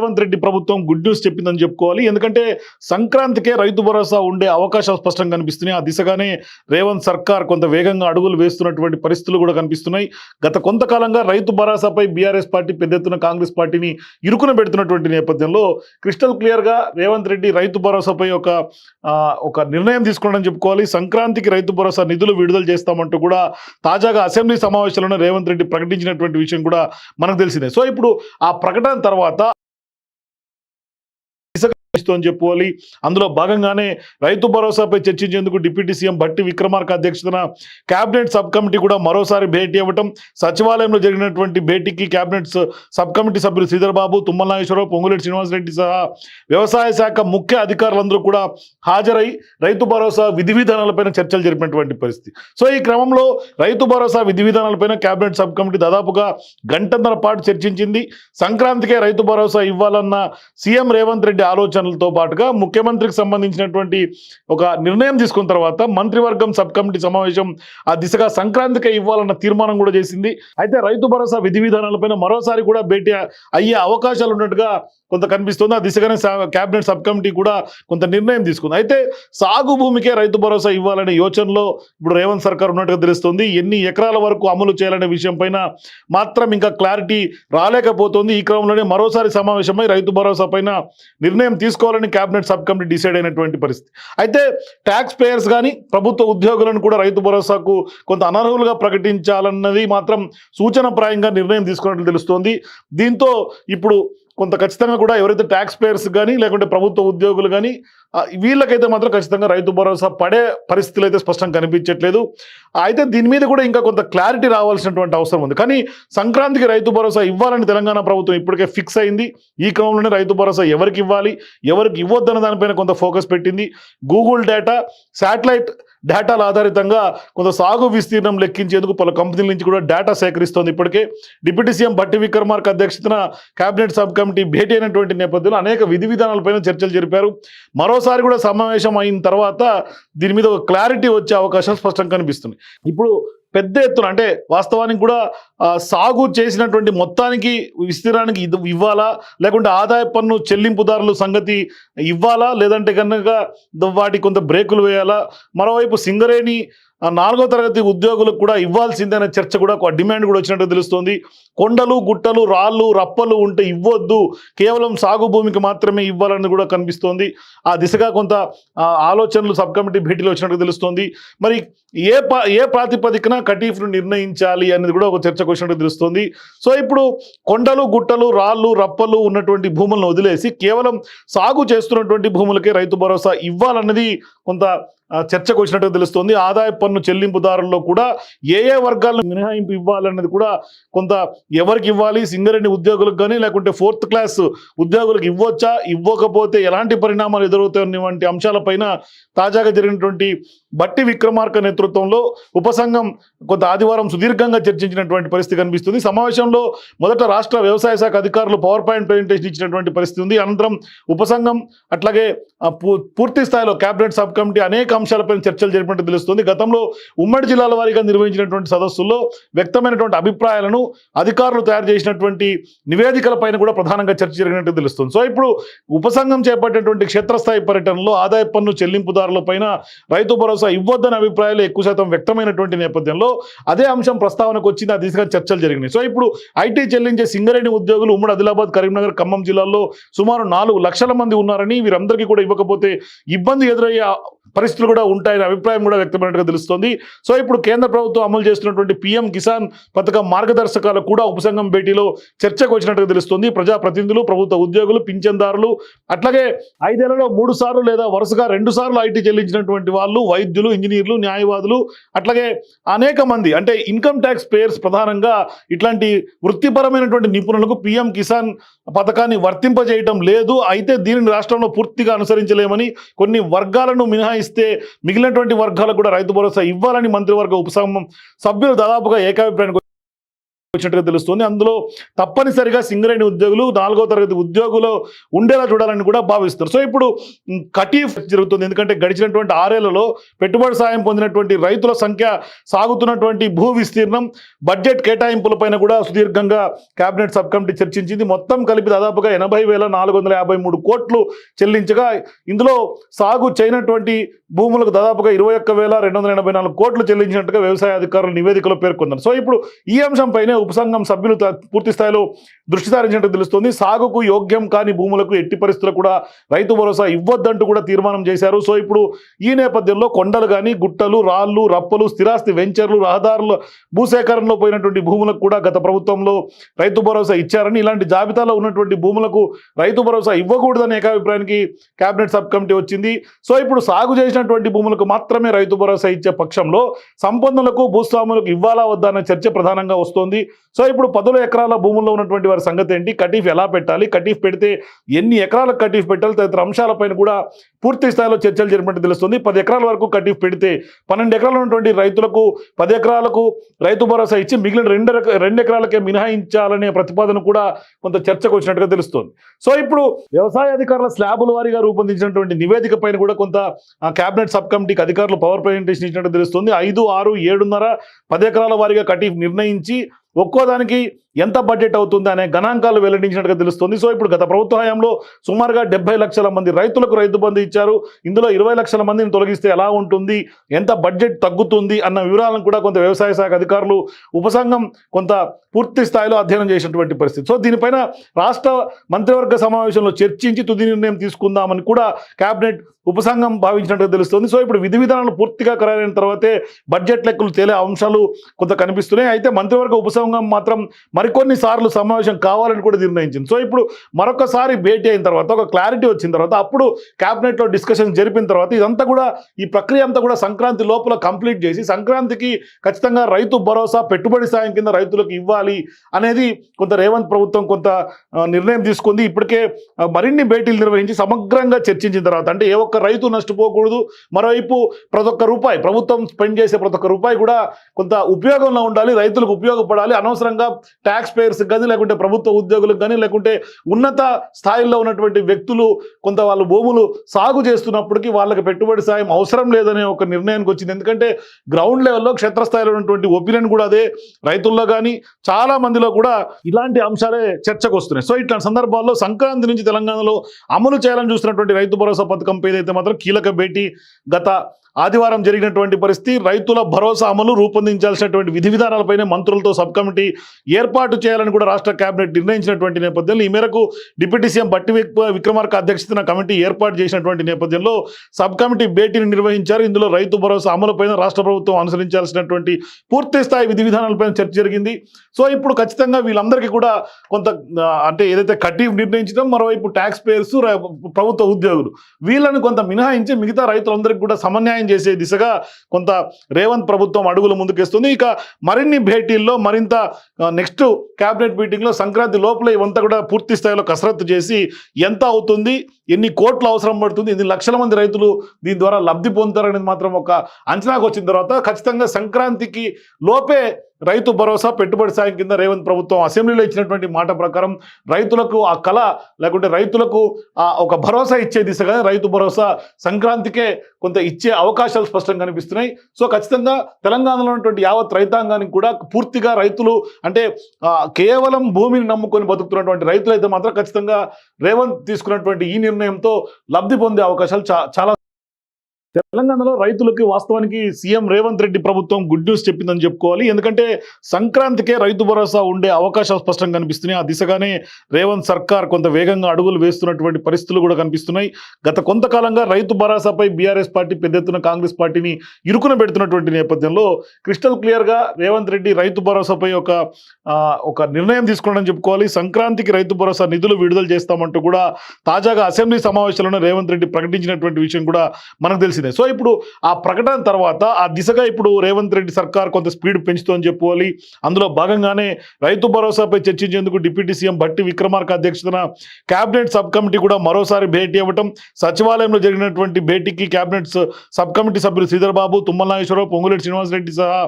రేవంత్ రెడ్డి ప్రభుత్వం good news చెప్పిందని చెప్పుకోవాలి. ఎందుకంటే సంక్రాంతికే రైతు భరోసా ఉండే అవకాశాలు స్పష్టంగా కనిపిస్తున్నాయి. ఆ దిశగానే రేవంత్ సర్కార్ కొంత వేగంగా అడుగులు వేస్తున్నటువంటి పరిస్థితులు కూడా కనిపిస్తున్నాయి. గత కొంతకాలంగా రైతు భరోసాపై బీఆర్ఎస్ పార్టీ పెద్ద ఎత్తున కాంగ్రెస్ పార్టీని ఇరుకున పెడుతున్నటువంటి నేపథ్యంలో క్రిస్టల్ క్లియర్గా రేవంత్ రెడ్డి రైతు భరోసాపై ఒక ఒక నిర్ణయం తీసుకున్నాడని చెప్పుకోవాలి. సంక్రాంతికి రైతు భరోసా నిధులు విడుదల చేస్తామంటూ కూడా తాజాగా అసెంబ్లీ సమావేశంలోనే రేవంత్ రెడ్డి ప్రకటించినటువంటి విషయం కూడా మనకు తెలిసిందే. సో ఇప్పుడు ఆ ప్రకటన తర్వాత అని చెప్పుకోవాలి. అందులో భాగంగానే రైతు భరోసాపై చర్చించేందుకు డిప్యూటీ సీఎం భట్టి విక్రమార్క అధ్యక్షతన కేబినెట్ సబ్ కమిటీ కూడా మరోసారి భేటీ అవ్వటం సచివాలయంలో జరిగినటువంటి భేటీకి కేబినెట్ సబ్ కమిటీ సభ్యులు శ్రీధర్ బాబు తుమ్మల నాగేశ్వరరావు పొంగులేటి శ్రీనివాసరెడ్డి సహా వ్యవసాయ శాఖ ముఖ్య అధికారులందరూ కూడా హాజరై రైతు భరోసా విధి విధానాలపైన చర్చలు జరిపినటువంటి పరిస్థితి. సో ఈ క్రమంలో రైతు భరోసా విధి విధానాలపైన కేబినెట్ సబ్ కమిటీ దాదాపుగా గంటన్నర పాటు చర్చించింది. సంక్రాంతికే రైతు భరోసా ఇవ్వాలన్న సీఎం రేవంత్ రెడ్డి ఆలోచనలు ఆలోచనలతో పాటుగా ముఖ్యమంత్రికి సంబంధించినటువంటి ఒక నిర్ణయం తీసుకున్న తర్వాత మంత్రివర్గం సబ్ కమిటీ సమావేశం ఆ దిశగా సంక్రాంతికే ఇవ్వాలన్న తీర్మానం కూడా చేసింది. అయితే రైతు భరోసా విధి విధానాలపైన మరోసారి కూడా భేటీ అయ్యే అవకాశాలు ఉన్నట్టుగా కొంత కనిపిస్తుంది. ఆ దిశగానే కేబినెట్ సబ్ కమిటీ కూడా కొంత నిర్ణయం తీసుకుంది. అయితే సాగు భూమికే రైతు భరోసా ఇవ్వాలనే యోచనలో ఇప్పుడు రేవంత్ సర్కార్ ఉన్నట్టుగా తెలుస్తుంది. ఎన్ని ఎకరాల వరకు అమలు చేయాలనే విషయం పైన మాత్రం ఇంకా క్లారిటీ రాలేకపోతుంది. ఈ క్రమంలోనే మరోసారి సమావేశమై రైతు భరోసా పైన నిర్ణయం తీసుకు తీసుకోవాలని కేబినెట్ సబ్ కమిటీ డిసైడ్ అయినటువంటి పరిస్థితి. అయితే ట్యాక్స్ పేయర్స్ కానీ ప్రభుత్వ ఉద్యోగులను కూడా రైతు భరోసాకు కొంత అనర్హులుగా ప్రకటించాలన్నది మాత్రం సూచనప్రాయంగా నిర్ణయం తీసుకున్నట్లు తెలుస్తోంది. దీంతో ఇప్పుడు కొంత ఖచ్చితంగా కూడా ఎవరైతే ట్యాక్స్ పేయర్స్ కానీ లేకుంటే ప్రభుత్వ ఉద్యోగులు కానీ వీళ్ళకైతే మాత్రం ఖచ్చితంగా రైతు భరోసా పడే పరిస్థితులు అయితే స్పష్టంగా కనిపించట్లేదు. అయితే దీని మీద కూడా ఇంకా కొంత క్లారిటీ రావాల్సినటువంటి అవసరం ఉంది. కానీ సంక్రాంతికి రైతు భరోసా ఇవ్వాలని తెలంగాణ ప్రభుత్వం ఇప్పటికే ఫిక్స్ అయింది. ఈ క్రమంలోనే రైతు భరోసా ఎవరికి ఇవ్వాలి ఎవరికి ఇవ్వద్దన్న దానిపైన కొంత ఫోకస్ పెట్టింది. గూగుల్ డేటా శాటిలైట్ డేటాల ఆధారితంగా కొంత సాగు విస్తీర్ణం లెక్కించేందుకు పలు కంపెనీల నుంచి కూడా డేటా సేకరిస్తోంది ఇప్పటికే. డిప్యూటీ సీఎం భట్టి విక్రమార్క అధ్యక్షతన కేబినెట్ సబ్ కమిటీ భేటీ అయినటువంటి నేపథ్యంలో అనేక విధి విధానాలపైన చర్చలు జరిపారు. మరోసారి కూడా సమావేశం అయిన తర్వాత దీని మీద ఒక క్లారిటీ వచ్చే అవకాశం స్పష్టంగా కనిపిస్తుంది. ఇప్పుడు పెద్ద ఎత్తున అంటే వాస్తవానికి కూడా సాగు చేసినటువంటి మొత్తానికి విస్తీర్ణానికి ఇవ్వాలా? లేకుంటే ఆదాయ పన్ను చెల్లింపుదారుల సంగతి ఇవ్వాలా? లేదంటే కనుక వాటి కొంత బ్రేకులు వేయాలా? మరోవైపు సింగరేణి నాలుగో తరగతి ఉద్యోగులకు కూడా ఇవ్వాల్సిందనే చర్చ కూడా డిమాండ్ కూడా వచ్చినట్టు తెలుస్తోంది. కొండలు గుట్టలు రాళ్ళు రప్పలు ఉంటే ఇవ్వద్దు. కేవలం సాగు భూమికి మాత్రమే ఇవ్వాలని కూడా కనిపిస్తోంది. ఆ దిశగా కొంత ఆలోచనలు సబ్ కమిటీ భేటీలో వచ్చినట్టు తెలుస్తోంది. మరి ఏ పా ఏ ప్రాతిపదికన కటీఫ్ను నిర్ణయించాలి అనేది కూడా ఒక చర్చకు వచ్చినట్టు తెలుస్తుంది. సో ఇప్పుడు కొండలు గుట్టలు రాళ్ళు రప్పలు ఉన్నటువంటి భూములను వదిలేసి కేవలం సాగు చేస్తున్నటువంటి భూములకే రైతు భరోసా ఇవ్వాలన్నది కొంత చర్చకు వచ్చినట్టుగా తెలుస్తోంది. ఆదాయ పన్ను చెల్లింపుదారుల్లో కూడా ఏ ఏ వర్గాలను మినహాయింపు ఇవ్వాలన్నది కూడా కొంత ఎవరికి ఇవ్వాలి? సింగరేణి ఉద్యోగులకు కానీ లేకుంటే ఫోర్త్ క్లాస్ ఉద్యోగులకు ఇవ్వచ్చా? ఇవ్వకపోతే ఎలాంటి పరిణామాలు ఎదురవుతాయన్నటువంటి అంశాలపైన తాజాగా జరిగినటువంటి బట్టి విక్రమార్క నేతృత్వంలో ఉపసంఘం కొంత ఆదివారం సుదీర్ఘంగా చర్చించినటువంటి పరిస్థితి కనిపిస్తుంది. సమావేశంలో మొదట రాష్ట్ర వ్యవసాయ శాఖ అధికారులు పవర్ పాయింట్ ప్రజెంటేషన్ ఇచ్చినటువంటి పరిస్థితి ఉంది. అనంతరం ఉపసంఘం అట్లాగే పూర్తి స్థాయిలో కేబినెట్ సబ్ కమిటీ అనేక అంశాలపై చర్చలు జరిపినట్టు తెలుస్తుంది. గతంలో ఉమ్మడి జిల్లాల వారీగా నిర్వహించినటువంటి సదస్సుల్లో వ్యక్తమైనటువంటి అభిప్రాయాలను అధికారులు తయారు చేసినటువంటి నివేదికల పైన కూడా ప్రధానంగా చర్చ జరిగినట్టు తెలుస్తుంది. సో ఇప్పుడు ఉపసంఘం చేపట్టినటువంటి క్షేత్రస్థాయి పర్యటనలో ఆదాయ పన్ను చెల్లింపుదారులపైన రైతు భరోసా ఇవ్వద్దన్న అభిప్రాయాలు ఎక్కువ శాతం వ్యక్తమైనటువంటి నేపథ్యంలో అదే అంశం ప్రస్తావనకు వచ్చింది. ఆ దిశగా చర్చలు జరిగినాయి. సో ఇప్పుడు ఐటీ చెల్లించే సింగరేణి ఉద్యోగులు ఉమ్మడి ఆదిలాబాద్ కరీంనగర్ ఖమ్మం జిల్లాల్లో సుమారు నాలుగు లక్షల మంది ఉన్నారని వీరందరికీ కూడా ఇవ్వకపోతే ఇబ్బంది ఎదురయ్యే పరిస్థితులు కూడా ఉంటాయనే అభిప్రాయం కూడా వ్యక్తమైనట్టుగా తెలుస్తోంది. సో ఇప్పుడు కేంద్ర ప్రభుత్వం అమలు చేస్తున్నటువంటి పీఎం కిసాన్ పథకం మార్గదర్శకాలు కూడా ఉపసంఘం భేటీలో చర్చకు వచ్చినట్టుగా తెలుస్తుంది. ప్రజాప్రతినిధులు ప్రభుత్వ ఉద్యోగులు పింఛన్దారులు అట్లాగే ఐదేళ్ళలో మూడు సార్లు లేదా వరుసగా రెండు సార్లు ఐటీ చెల్లించినటువంటి వాళ్ళు వైద్యులు ఇంజనీర్లు న్యాయవాదులు అట్లాగే అనేక మంది అంటే ఇన్కమ్ ట్యాక్స్ పేయర్స్ ప్రధానంగా ఇట్లాంటి వృత్తిపరమైనటువంటి నిపుణులకు పీఎం కిసాన్ పథకాన్ని వర్తింపజేయటం లేదు. అయితే దీనిని రాష్ట్రంలో పూర్తిగా అనుసరించలేమని కొన్ని వర్గాలను మినహాయిస్తే మిగిలినటువంటి వర్గాలకు కూడా రైతు భరోసా ఇవ్వాలని మంత్రివర్గ ఉపసంఘం సభ్యులు దాదాపుగా ఏకాభిప్రాయానికి వచ్చినట్టుగా తెలుస్తుంది. అందులో తప్పనిసరిగా సింగరేణి ఉద్యోగులు నాలుగో తరగతి ఉద్యోగులు ఉండేలా చూడాలని కూడా భావిస్తారు సో ఇప్పుడు కటీఫ్ జరుగుతుంది. ఎందుకంటే గడిచినటువంటి ఆరేళ్ళలో పెట్టుబడి సాయం పొందినటువంటి రైతుల సంఖ్య సాగుతున్నటువంటి భూ విస్తీర్ణం బడ్జెట్ కేటాయింపులపైన కూడా సుదీర్ఘంగా కేబినెట్ సబ్ కమిటీ చర్చించింది. మొత్తం కలిపి దాదాపుగా ఎనభై వేల నాలుగు వందల యాభై మూడు కోట్లు చెల్లించగా ఇందులో సాగు చేయనటువంటి భూములకు దాదాపుగా ఇరవై రెండు వందల ఎనభై నాలుగు కోట్లు చెల్లించినట్టుగా వ్యవసాయ అధికారులు నివేదికలో పేర్కొన్నారు. సో ఇప్పుడు ఈ అంశంపైనే ఉపసంఘం సభ్యులు పూర్తి స్థాయిలో దృష్టి సారించినట్టు తెలుస్తోంది. సాగుకు యోగ్యం కాని భూములకు ఎట్టి పరిస్థితులు కూడా రైతు భరోసా ఇవ్వద్దంటూ కూడా తీర్మానం చేశారు. సో ఇప్పుడు ఈ నేపథ్యంలో కొండలు కానీ గుట్టలు రాళ్ళు రప్పలు స్థిరాస్తి వెంచర్లు రహదారులు భూసేకరణలో పోయినటువంటి భూములకు కూడా గత ప్రభుత్వంలో రైతు భరోసా ఇచ్చారని ఇలాంటి జాబితాలో ఉన్నటువంటి భూములకు రైతు భరోసా ఇవ్వకూడదనే ఏకాభిప్రాయానికి కేబినెట్ సబ్ కమిటీ వచ్చింది. సో ఇప్పుడు సాగు చేసినటువంటి భూములకు మాత్రమే రైతు భరోసా ఇచ్చే పక్షంలో సంపన్నులకు భూస్వాములకు ఇవ్వాలా వద్దా అనే చర్చ ప్రధానంగా వస్తోంది. సో ఇప్పుడు పదుల ఎకరాల భూముల్లో ఉన్నటువంటి వారి సంగతి ఏంటి? కటీఫ్ ఎలా పెట్టాలి? కటీఫ్ పెడితే ఎన్ని ఎకరాలకు కటీఫ్ పెట్టాలి? తదితర అంశాలపైన కూడా పూర్తి స్థాయిలో చర్చలు జరిపినట్టు తెలుస్తుంది. పది ఎకరాల వరకు కటీఫ్ పెడితే పన్నెండు ఎకరాలు ఉన్నటువంటి రైతులకు పది ఎకరాలకు రైతు భరోసా ఇచ్చి మిగిలిన రెండు రెండు ఎకరాలకే మినహాయించాలనే ప్రతిపాదన కూడా కొంత చర్చకు వచ్చినట్టుగా తెలుస్తుంది. సో ఇప్పుడు వ్యవసాయ అధికారుల స్లాబుల వారీగా రూపొందించినటువంటి నివేదిక పైన కూడా కొంత కేబినెట్ సబ్ కమిటీకి అధికారులు పవర్ ప్రజెంటేషన్ ఇచ్చినట్టు తెలుస్తుంది. ఐదు ఆరు ఏడున్నర పది ఎకరాల వారీగా కటీఫ్ నిర్ణయించి ఒక్కోదానికి ఎంత బడ్జెట్ అవుతుంది అనే గణాంకాలు వెల్లడించినట్టుగా తెలుస్తుంది. సో ఇప్పుడు గత ప్రభుత్వ హయాంలో సుమారుగా డెబ్బై లక్షల మంది రైతులకు రైతు బంధు ఇచ్చారు. ఇందులో ఇరవై లక్షల మందిని తొలగిస్తే ఎలా ఉంటుంది? ఎంత బడ్జెట్ తగ్గుతుంది? అన్న వివరాలను కూడా కొంత వ్యవసాయ శాఖ అధికారులు ఉపసంఘం కొంత పూర్తి స్థాయిలో అధ్యయనం చేసినటువంటి పరిస్థితి. సో దీనిపైన రాష్ట్ర మంత్రివర్గ సమావేశంలో చర్చించి తుది నిర్ణయం తీసుకుందామని కూడా కేబినెట్ ఉపసంఘం భావించినట్టుగా తెలుస్తుంది. సో ఇప్పుడు విధి విధానాలు పూర్తిగా ఖరారైన తర్వాతే బడ్జెట్ లెక్కలు తేలే అంశాలు కొంత కనిపిస్తున్నాయి. అయితే మంత్రివర్గ ఉపసంఘం మాత్రం మరికొన్ని సార్లు సమావేశం కావాలని కూడా నిర్ణయించింది. సో ఇప్పుడు మరొకసారి భేటీ అయిన తర్వాత ఒక క్లారిటీ వచ్చిన తర్వాత అప్పుడు క్యాబినెట్లో డిస్కషన్ జరిపిన తర్వాత ఇదంతా కూడా ఈ ప్రక్రియ అంతా కూడా సంక్రాంతి లోపల కంప్లీట్ చేసి సంక్రాంతికి ఖచ్చితంగా రైతు భరోసా పెట్టుబడి సాయం కింద రైతులకు ఇవ్వాలి అనేది కొంత రేవంత్ ప్రభుత్వం కొంత నిర్ణయం తీసుకుంది. ఇప్పటికే మరిన్ని భేటీలు నిర్వహించి సమగ్రంగా చర్చించిన తర్వాత అంటే ఏ ఒక్క రైతు నష్టపోకూడదు. మరోవైపు ప్రతి ఒక్క రూపాయి ప్రభుత్వం స్పెండ్ చేసే ప్రతి ఒక్క రూపాయి కూడా కొంత ఉపయోగంలో ఉండాలి రైతులకు ఉపయోగపడాలి. అనవసరంగా ట్యాక్స్ పేయర్స్కి కానీ లేకుంటే ప్రభుత్వ ఉద్యోగులకు కానీ లేకుంటే ఉన్నత స్థాయిలో ఉన్నటువంటి వ్యక్తులు కొంత వాళ్ళు భూములు సాగు చేస్తున్నప్పటికీ వాళ్ళకి పెట్టుబడి సాయం అవసరం లేదనే ఒక నిర్ణయానికి వచ్చింది. ఎందుకంటే గ్రౌండ్ లెవెల్లో క్షేత్రస్థాయిలో ఉన్నటువంటి ఒపీనియన్ కూడా అదే. రైతుల్లో కానీ చాలా మందిలో కూడా ఇలాంటి అంశాలే చర్చకు వస్తున్నాయి. సో ఇట్లాంటి సందర్భాల్లో సంక్రాంతి నుంచి తెలంగాణలో అమలు చేయాలని చూస్తున్నటువంటి రైతు భరోసా పథకం ఏదైతే అయితే మాత్రం కీలక భేటీ గత ఆదివారం జరిగినటువంటి పరిస్థితి రైతుల భరోసా అమలు రూపొందించాల్సినటువంటి విధి విధానాలపైనే మంత్రులతో సబ్ కమిటీ ఏర్పాటు చేయాలని కూడా రాష్ట్ర కేబినెట్ నిర్ణయించినటువంటి నేపథ్యంలో ఈ మేరకు డిప్యూటీ సీఎం బట్టి విక్రమార్క అధ్యక్షతన కమిటీ ఏర్పాటు చేసినటువంటి నేపథ్యంలో సబ్ కమిటీ భేటీని నిర్వహించారు. ఇందులో రైతు భరోసా అమలుపైన రాష్ట్ర ప్రభుత్వం అనుసరించాల్సినటువంటి పూర్తి స్థాయి విధి విధానాలపైన చర్చ జరిగింది. సో ఇప్పుడు ఖచ్చితంగా వీళ్ళందరికీ కూడా కొంత అంటే ఏదైతే కటీఫ్ నిర్ణయించడం మరోవైపు ట్యాక్స్ పేయర్స్ ప్రభుత్వ ఉద్యోగులు వీళ్ళని కొంత మినహాయించి మిగతా రైతులందరికీ కూడా సమన్యాయం చేసే దిశగా కొంత రేవంత్ ప్రభుత్వం అడుగులు ముందుకేస్తుంది. ఇక మరిన్ని భేటీల్లో మరింత నెక్స్ట్ క్యాబినెట్ మీటింగ్లో సంక్రాంతి లోపల ఇవంతా కూడా పూర్తి స్థాయిలో కసరత్తు చేసి ఎంత అవుతుంది ఎన్ని కోట్లు అవసరం పడుతుంది ఎన్ని లక్షల మంది రైతులు దీని ద్వారా లబ్ధి పొందుతారనేది మాత్రం ఒక అంచనాకు వచ్చిన తర్వాత ఖచ్చితంగా సంక్రాంతికి లోపే రైతు భరోసా పెట్టుబడి సాయం కింద రేవంత్ ప్రభుత్వం అసెంబ్లీలో ఇచ్చినటువంటి మాట ప్రకారం రైతులకు ఆ కళ లేకుంటే రైతులకు ఆ ఒక భరోసా ఇచ్చే దిశగా రైతు భరోసా సంక్రాంతికే కొంత ఇచ్చే అవకాశాలు స్పష్టంగా కనిపిస్తున్నాయి. సో ఖచ్చితంగా తెలంగాణలో ఉన్నటువంటి యావత్ రైతాంగానికి కూడా పూర్తిగా రైతులు అంటే కేవలం భూమిని నమ్ముకొని బతుకుతున్నటువంటి రైతులు అయితే మాత్రం ఖచ్చితంగా రేవంత్ తీసుకున్నటువంటి ఈ నిర్ణయంతో లబ్ధి పొందే అవకాశాలు చాలా తెలంగాణలో రైతులకి వాస్తవానికి సీఎం రేవంత్ రెడ్డి ప్రభుత్వం గుడ్ న్యూస్ చెప్పిందని చెప్పుకోవాలి. ఎందుకంటే సంక్రాంతికే రైతు భరోసా ఉండే అవకాశాలు స్పష్టంగా కనిపిస్తున్నాయి. ఆ దిశగానే రేవంత్ సర్కార్ కొంత వేగంగా అడుగులు వేస్తున్నటువంటి పరిస్థితులు కూడా కనిపిస్తున్నాయి. గత కొంతకాలంగా రైతు భరోసాపై బీఆర్ఎస్ పార్టీ పెద్ద ఎత్తున కాంగ్రెస్ పార్టీని ఇరుకున పెడుతున్నటువంటి నేపథ్యంలో క్రిస్టల్ క్లియర్గా రేవంత్ రెడ్డి రైతు భరోసాపై ఒక ఒక నిర్ణయం తీసుకున్నాడని చెప్పుకోవాలి. సంక్రాంతికి రైతు భరోసా నిధులు విడుదల చేస్తామంటూ కూడా తాజాగా అసెంబ్లీ సమావేశాలను రేవంత్ రెడ్డి ప్రకటించినటువంటి విషయం కూడా మనకు తెలిసింది. తెలిసిందే సో ఇప్పుడు ఆ ప్రకటన తర్వాత ఆ దిశగా ఇప్పుడు రేవంత్ రెడ్డి సర్కార్ కొంత స్పీడ్ పెంచుతోని చెప్పుకోవాలి అందులో భాగంగానే రైతు భరోసాపై చర్చించేందుకు డిప్యూటీ సీఎం భట్టి విక్రమార్క అధ్యక్షతన కేబినెట్ సబ్ కమిటీ కూడా మరోసారి భేటీ అవ్వటం సచివాలయంలో జరిగినటువంటి భేటీకి కేబినెట్ సబ్ కమిటీ సభ్యులు శ్రీధర్బాబు తుమ్మల నాగేశ్వరరావు పొంగులేటి శ్రీనివాసరెడ్డి సహా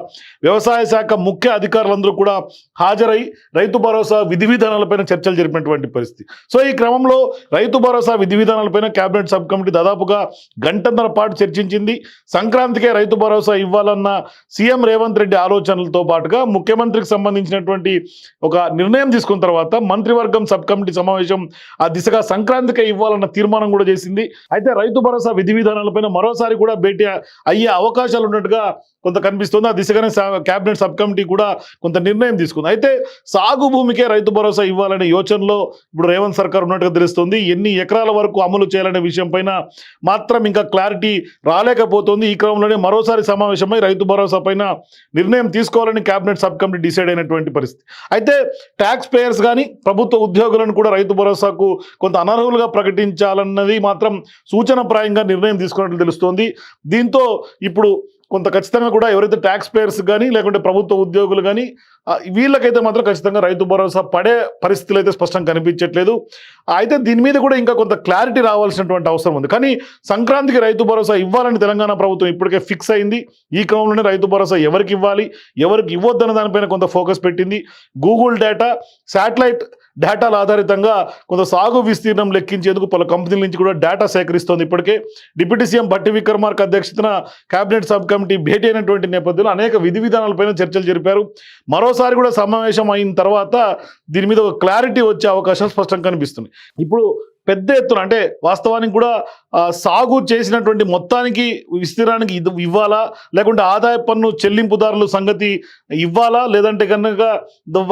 వ్యవసాయ శాఖ ముఖ్య అధికారులందరూ కూడా హాజరై రైతు భరోసా విధి విధానాలపైన చర్చలు జరిపినటువంటి పరిస్థితి. సో ఈ క్రమంలో రైతు భరోసా విధి విధానాలపైన కేబినెట్ సబ్ కమిటీ దాదాపుగా గంటన్నర పాటు చర్చించింది. సంక్రాంతికే రైతు భరోసా ఇవ్వాలన్న సీఎం రేవంత్ రెడ్డి ఆలోచనలతో పాటుగా ముఖ్యమంత్రికి సంబంధించినటువంటి ఒక నిర్ణయం తీసుకున్న తర్వాత మంత్రివర్గం సబ్ కమిటీ సమావేశం ఆ దిశగా సంక్రాంతికే ఇవ్వాలన్న తీర్మానం కూడా చేసింది. అయితే రైతు భరోసా విధి విధానాలపైన మరోసారి కూడా భేటీ అయ్యే అవకాశాలు ఉన్నట్టుగా కొంత కనిపిస్తుంది. ఆ దిశగానే కేబినెట్ సబ్ కమిటీ కూడా కొంత నిర్ణయం తీసుకుంది. అయితే సాగు భూమికే రైతు భరోసా ఇవ్వాలనే యోచనలో ఇప్పుడు రేవంత్ సర్కార్ ఉన్నట్టుగా తెలుస్తుంది. ఎన్ని ఎకరాల వరకు అమలు చేయాలనే విషయం పైన మాత్రం ఇంకా క్లారిటీ రాలేకపోతుంది. ఈ క్రమంలోనే మరోసారి సమావేశమై రైతు భరోసా పైన నిర్ణయం తీసుకోవాలని కేబినెట్ సబ్ కమిటీ డిసైడ్ అయినటువంటి పరిస్థితి. అయితే ట్యాక్స్ పేయర్స్ కానీ ప్రభుత్వ ఉద్యోగులను కూడా రైతు భరోసాకు కొంత అనర్హులుగా ప్రకటించాలన్నది మాత్రం సూచనప్రాయంగా నిర్ణయం తీసుకున్నట్లు తెలుస్తోంది. దీంతో ఇప్పుడు కొంత ఖచ్చితంగా కూడా ఎవరైతే ట్యాక్స్ పేయర్స్ కానీ లేకుంటే ప్రభుత్వ ఉద్యోగులు కానీ వీళ్ళకైతే మాత్రం ఖచ్చితంగా రైతు భరోసా పడే పరిస్థితులు అయితే స్పష్టంగా కనిపించట్లేదు. అయితే దీని మీద కూడా ఇంకా కొంత క్లారిటీ రావాల్సినటువంటి అవసరం ఉంది. కానీ సంక్రాంతికి రైతు భరోసా ఇవ్వాలని తెలంగాణ ప్రభుత్వం ఇప్పటికే ఫిక్స్ అయింది. ఈ క్రమంలోనే రైతు భరోసా ఎవరికి ఇవ్వాలి ఎవరికి ఇవ్వద్దన్న దానిపైన కొంత ఫోకస్ పెట్టింది. గూగుల్ డేటా శాటిలైట్ డేటాల ఆధారితంగా కొంత సాగు విస్తీర్ణం లెక్కించేందుకు పలు కంపెనీల నుంచి కూడా డేటా సేకరిస్తోంది. ఇప్పటికే డిప్యూటీ సీఎం భట్టి విక్రమార్క అధ్యక్షతన కేబినెట్ సబ్ కమిటీ భేటీ అయినటువంటి నేపథ్యంలో అనేక విధి విధానాలపైన చర్చలు జరిపారు. మరోసారి కూడా సమావేశం అయిన తర్వాత దీని మీద ఒక క్లారిటీ వచ్చే అవకాశం స్పష్టంగా కనిపిస్తుంది ఇప్పుడు పెద్ద ఎత్తున అంటే వాస్తవానికి కూడా సాగు చేసినటువంటి మొత్తానికి విస్తీర్ణానికి ఇవ్వాలా? లేకుంటే ఆదాయ పన్ను చెల్లింపుదారుల సంగతి ఇవ్వాలా? లేదంటే కనుక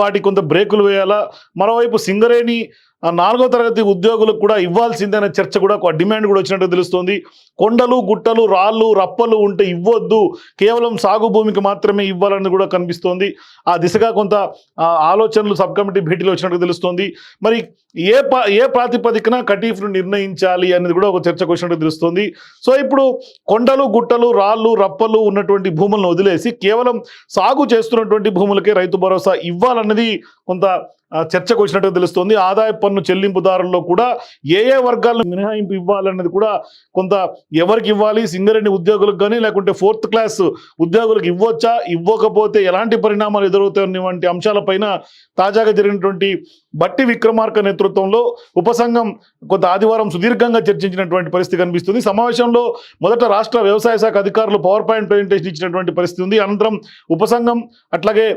వాటి కొంత బ్రేకులు వేయాలా? మరోవైపు సింగరేణి నాలుగో తరగతి ఉద్యోగులకు కూడా ఇవ్వాల్సిందనే చర్చ కూడా ఒక డిమాండ్ కూడా వచ్చినట్టు తెలుస్తోంది. కొండలు గుట్టలు రాళ్ళు రప్పలు ఉంటే ఇవ్వద్దు. కేవలం సాగు భూమికి మాత్రమే ఇవ్వాలని కూడా కనిపిస్తోంది. ఆ దిశగా కొంత ఆలోచనలు సబ్ కమిటీ భేటీలో వచ్చినట్టు తెలుస్తోంది. మరి ఏ పా ఏ ప్రాతిపదికన కటీఫ్ను నిర్ణయించాలి అనేది కూడా ఒక చర్చకు వచ్చినట్టు తెలుస్తుంది. సో ఇప్పుడు కొండలు గుట్టలు రాళ్ళు రప్పలు ఉన్నటువంటి భూములను వదిలేసి కేవలం సాగు చేస్తున్నటువంటి భూములకే రైతు భరోసా ఇవ్వాలన్నది కొంత చర్చకు వచ్చినట్టుగా తెలుస్తోంది. ఆదాయ పన్ను చెల్లింపుదారుల్లో కూడా ఏ ఏ వర్గాలను మినహాయింపు ఇవ్వాలన్నది కూడా కొంత ఎవరికి ఇవ్వాలి? సింగరేణి ఉద్యోగులకు కానీ లేకుంటే ఫోర్త్ క్లాస్ ఉద్యోగులకు ఇవ్వచ్చా? ఇవ్వకపోతే ఎలాంటి పరిణామాలు ఎదురవుతాయని వంటి అంశాలపైన తాజాగా జరిగినటువంటి బట్టి విక్రమార్క నేతృత్వంలో ఉపసంఘం కొంత ఆదివారం సుదీర్ఘంగా చర్చించినటువంటి పరిస్థితి కనిపిస్తుంది. సమావేశంలో మొదట రాష్ట్ర వ్యవసాయ శాఖ అధికారులు పవర్ పాయింట్ ప్రజెంటేషన్ ఇచ్చినటువంటి పరిస్థితి ఉంది. అనంతరం ఉపసంఘం అట్లాగే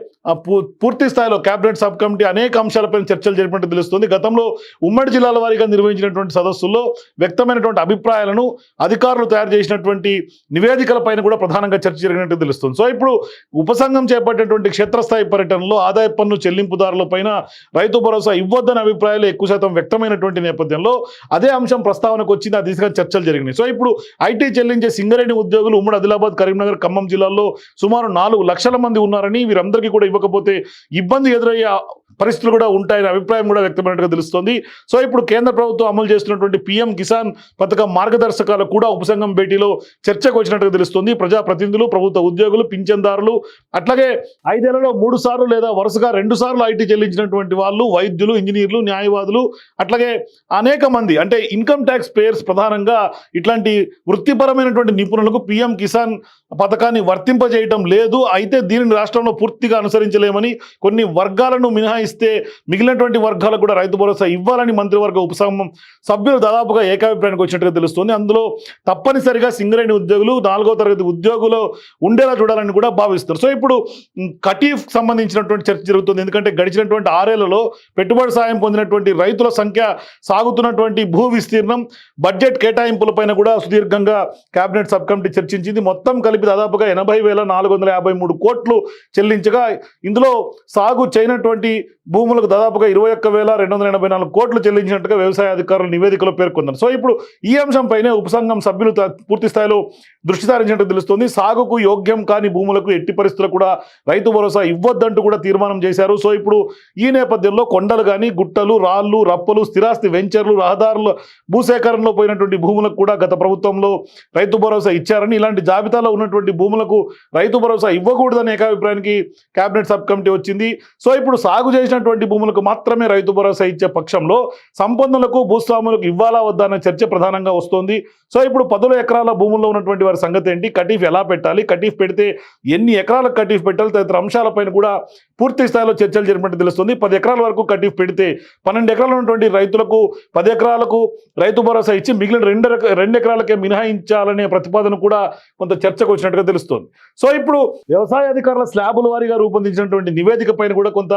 పూర్తి స్థాయిలో కేబినెట్ సబ్ కమిటీ అనేక అంశాలపై చర్చలు జరిపినట్టు తెలుస్తుంది. గతంలో ఉమ్మడి జిల్లాల వారీగా నిర్వహించినటువంటి సదస్సుల్లో వ్యక్తమైనటువంటి అభిప్రాయాలను అధికారులు తయారు చేసినటువంటి నివేదికల పైన కూడా ప్రధానంగా చర్చ జరిగినట్టు తెలుస్తుంది. సో ఇప్పుడు ఉపసంఘం చేపట్టినటువంటి క్షేత్రస్థాయి పర్యటనలో ఆదాయ పన్ను చెల్లింపుదారులపైన రైతు భరోసా ఇవ్వద్దని అభిప్రాయాలు ఎక్కువ శాతం వ్యక్తమైనటువంటి నేపథ్యంలో అదే అంశం ప్రస్తావనకు వచ్చింది. ఆ దిశగా చర్చలు జరిగినాయి. సో ఇప్పుడు ఐటీ చెల్లించే సింగరేణి ఉద్యోగులు ఉమ్మడి ఆదిలాబాద్ కరీంనగర్ ఖమ్మం జిల్లాల్లో సుమారు నాలుగు లక్షల మంది ఉన్నారని వీరందరికీ కూడా ఇవ్వకపోతే ఇబ్బంది ఎదురయ్యే పరిస్థితులు కూడా ఉంటాయనే అభిప్రాయం కూడా వ్యక్తమైనట్టుగా తెలుస్తోంది. సో ఇప్పుడు కేంద్ర ప్రభుత్వం అమలు చేస్తున్నటువంటి పీఎం కిసాన్ పథకం మార్గదర్శకాలు కూడా ఉపసంఘం భేటీలో చర్చకు వచ్చినట్టుగా తెలుస్తుంది. ప్రజాప్రతినిధులు ప్రభుత్వ ఉద్యోగులు పింఛన్దారులు అట్లాగే ఐదేళ్ళలో మూడు సార్లు లేదా వరుసగా రెండు సార్లు ఐటీ చెల్లించినటువంటి వాళ్ళు వైద్యులు ఇంజనీర్లు న్యాయవాదులు అట్లాగే అనేక మంది అంటే ఇన్కమ్ ట్యాక్స్ పేయర్స్ ప్రధానంగా ఇట్లాంటి వృత్తిపరమైనటువంటి నిపుణులకు పీఎం కిసాన్ పథకాన్ని వర్తింపజేయటం లేదు. అయితే దీనిని రాష్ట్రంలో పూర్తిగా అనుసరించలేమని కొన్ని వర్గాలను మినహాయిస్తే మిగిలినటువంటి వర్గాలకు కూడా రైతు భరోసా ఇవ్వాలని మంత్రివర్గ ఉపసంఘం సభ్యులు దాదాపుగా ఏకాభిప్రాయానికి వచ్చినట్టుగా తెలుస్తుంది. అందులో తప్పనిసరిగా సింగరేణి ఉద్యోగులు నాలుగో తరగతి ఉద్యోగులు ఉండేలా చూడాలని కూడా భావిస్తారు సో ఇప్పుడు కటీఫ్ సంబంధించినటువంటి చర్చ జరుగుతుంది. ఎందుకంటే గడిచినటువంటి ఆరేళ్ళలో పెట్టుబడి సాయం పొందినటువంటి రైతుల సంఖ్య సాగుతున్నటువంటి భూ విస్తీర్ణం బడ్జెట్ కేటాయింపులపైన కూడా సుదీర్ఘంగా కేబినెట్ సబ్ కమిటీ చర్చించింది. మొత్తం కలిపి దాదాపుగా ఎనభై వేల నాలుగు వందల యాభై మూడు కోట్లు చెల్లించగా ఇందులో సాగు చేయనటువంటి భూ భూములకు దాదాపుగా ఇరవై ఒక్క వేల రెండు వందల ఎనభై నాలుగు కోట్లు చెల్లించినట్టుగా వ్యవసాయ అధికారులు నివేదికలో పేర్కొన్నారు. సో ఇప్పుడు ఈ అంశంపైనే ఉపసంఘం సభ్యులు పూర్తి స్థాయిలో దృష్టి సారించినట్టు తెలుస్తుంది. సాగుకు యోగ్యం కాని భూములకు ఎట్టి పరిస్థితులు కూడా రైతు భరోసా ఇవ్వద్దంటూ కూడా తీర్మానం చేశారు. సో ఇప్పుడు ఈ నేపథ్యంలో కొండలు కానీ గుట్టలు రాళ్ళు రప్పలు స్థిరాస్తి వెంచర్లు రహదారులు భూసేకరణలో పోయినటువంటి భూములకు కూడా గత ప్రభుత్వంలో రైతు భరోసా ఇచ్చారని ఇలాంటి జాబితాలో ఉన్నటువంటి భూములకు రైతు భరోసా ఇవ్వకూడదనే ఏకాభిప్రాయానికి కేబినెట్ సబ్ కమిటీ వచ్చింది. సో ఇప్పుడు సాగు చేసినటువంటి భూములకు మాత్రమే రైతు భరోసా ఇచ్చే పక్షంలో సంపన్నులకు భూస్వాములకు ఇవ్వాలా వద్దా అనే చర్చ ప్రధానంగా వస్తోంది. సో ఇప్పుడు పదుల ఎకరాల భూముల్లో ఉన్నటువంటి వారి సంగతి ఏంటి? కటీఫ్ ఎలా పెట్టాలి? కటీఫ్ పెడితే ఎన్ని ఎకరాలకు కటీఫ్ పెట్టాలి? తదితర అంశాలపైన కూడా పూర్తి స్థాయిలో చర్చలు జరిపినట్టు తెలుస్తుంది. పది ఎకరాల వరకు కటీఫ్ పెడితే పన్నెండు ఎకరాలు ఉన్నటువంటి రైతులకు పది ఎకరాలకు రైతు భరోసా ఇచ్చి మిగిలిన రెండు రెండు ఎకరాలకే మినహాయించాలనే ప్రతిపాదన కూడా కొంత చర్చకు వచ్చినట్టుగా తెలుస్తుంది. సో ఇప్పుడు వ్యవసాయ అధికారుల స్లాబుల వారీగా రూపొందించినటువంటి నివేదిక పైన కూడా కొంత